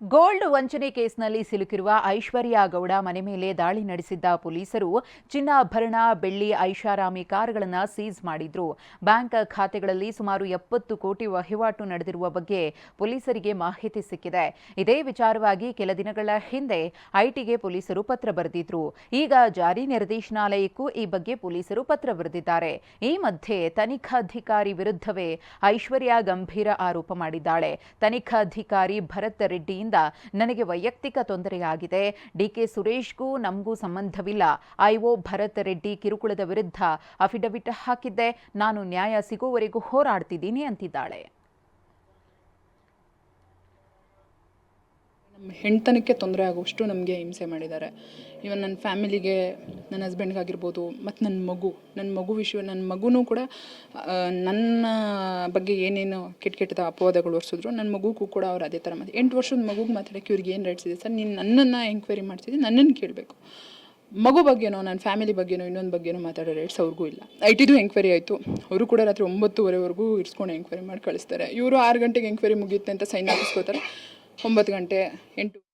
Gold ವಂಚನೆ ಕೇಸ್ನಲ್ಲಿ ಸಿಲುಕಿರುವ ಐಶ್ವರ್ಯ ಗೌಡ ಮನೆ ಮೇಲೆ ದಾಳಿ ನಡೆಸಿದ್ದ ಪೊಲೀಸರು ಚಿನ್ನಾಭರಣ ಬೆಳ್ಳಿ, ಐಷಾರಾಮಿ ಕಾರುಗಳನ್ನು ಸೀಸ್ ಮಾಡಿದ್ರು. ಬ್ಯಾಂಕ್ ಖಾತೆಗಳಲ್ಲಿ ಸುಮಾರು ಎಪ್ಪತ್ತು ಕೋಟಿ ವಹಿವಾಟು ನಡೆದಿರುವ ಬಗ್ಗೆ ಪೊಲೀಸರಿಗೆ ಮಾಹಿತಿ ಸಿಕ್ಕಿದೆ. ಇದೇ ವಿಚಾರವಾಗಿ ಕೆಲ ದಿನಗಳ ಹಿಂದೆ ಐಟಿಗೆ ಪೊಲೀಸರು ಪತ್ರ ಬರೆದಿದ್ರು. ಈಗ ಜಾರಿ ನಿರ್ದೇಶನಾಲಯಕ್ಕೂ ಈ ಬಗ್ಗೆ ಪೊಲೀಸರು ಪತ್ರ ಬರೆದಿದ್ದಾರೆ. ಈ ಮಧ್ಯೆ ತನಿಖಾಧಿಕಾರಿ ವಿರುದ್ಧವೇ ಐಶ್ವರ್ಯ ಗಂಭೀರ ಆರೋಪ ಮಾಡಿದ್ದಾಳೆ. ತನಿಖಾಧಿಕಾರಿ ಭರತ್ ರೆಡ್ಡಿಯಿಂದ ನನಗೆ ವೈಯಕ್ತಿಕ ತೊಂದರೆಯಾಗಿದೆ. ಡಿಕೆ ಸುರೇಶ್ಗೂ ನಮಗೂ ಸಂಬಂಧವಿಲ್ಲ. ಐಒ ಭರತ್ ರೆಡ್ಡಿ ಕಿರುಕುಳದ ವಿರುದ್ಧ ಅಫಿಡವಿಟ್ ಹಾಕಿದ್ದೆ. ನಾನು ನ್ಯಾಯ ಸಿಗುವವರೆಗೂ ಹೋರಾಡ್ತಿದ್ದೀನಿ ಅಂತಿದ್ದಾಳೆ. ಹೆಣ್ತನಕ್ಕೆ ತೊಂದರೆ ಆಗುವಷ್ಟು ನಮಗೆ ಹಿಂಸೆ ಮಾಡಿದ್ದಾರೆ. ಇವನ್ ನನ್ನ ಫ್ಯಾಮಿಲಿಗೆ, ನನ್ನ ಹಸ್ಬೆಂಡ್ಗಾಗಿರ್ಬೋದು, ಮತ್ತು ನನ್ನ ಮಗು ನನ್ನ ಮಗು ವಿಷಯ ನನ್ನ ಮಗುನೂ ಕೂಡ ನನ್ನ ಬಗ್ಗೆ ಏನೇನು ಕೆಟ್ಟ ಕೆಟ್ಟದ ಅಪವಾದಗಳು ಹೊರಿಸಿದ್ರು ನನ್ನ ಮಗುಗೂ ಕೂಡ ಅವ್ರು ಅದೇ ಥರ ಮಾತು ಎಂಟು ವರ್ಷದ ಮಗುಗೆ ಮಾತಾಡೋಕ್ಕೆ ಇವ್ರಿಗೆ ಏನು ರೈಟ್ಸ್ ಇದೆ? ಸರ್, ನೀನು ನನ್ನನ್ನು ಎಂಕ್ವೈರಿ ಮಾಡ್ತಿದ್ದೆ ನನ್ನನ್ನು ಕೇಳಬೇಕು. ಮಗು ಬಗ್ಗೆನೋ ನನ್ನ ಫ್ಯಾಮಿಲಿ ಬಗ್ಗೆನೋ, ಇನ್ನೊಂದು ಬಗ್ಗೆನೋ ಮಾತಾಡೋ ರೈಟ್ಸ್ ಅವ್ರಿಗೂ ಇಲ್ಲ. ಐ ಟಿದು ಎಂಕ್ವೈರಿ ಆಯಿತು. ಅವರು ಕೂಡ ರಾತ್ರಿ ಒಂಬತ್ತುವರೆವರೆಗೂ ಇರಿಸ್ಕೊಂಡು ಎಂಕ್ವೈರಿ ಮಾಡಿ ಕಳಿಸ್ತಾರೆ. ಇವರು ಆರು ಗಂಟೆಗೆ ಎಂಕ್ವೈರಿ ಮುಗಿಯುತ್ತೆ ಅಂತ ಸೈನ್ ಹಾಕಿಸ್ಕೋತಾರೆ. ಒಂಬತ್ತು ಗಂಟೆ ಎಂಟು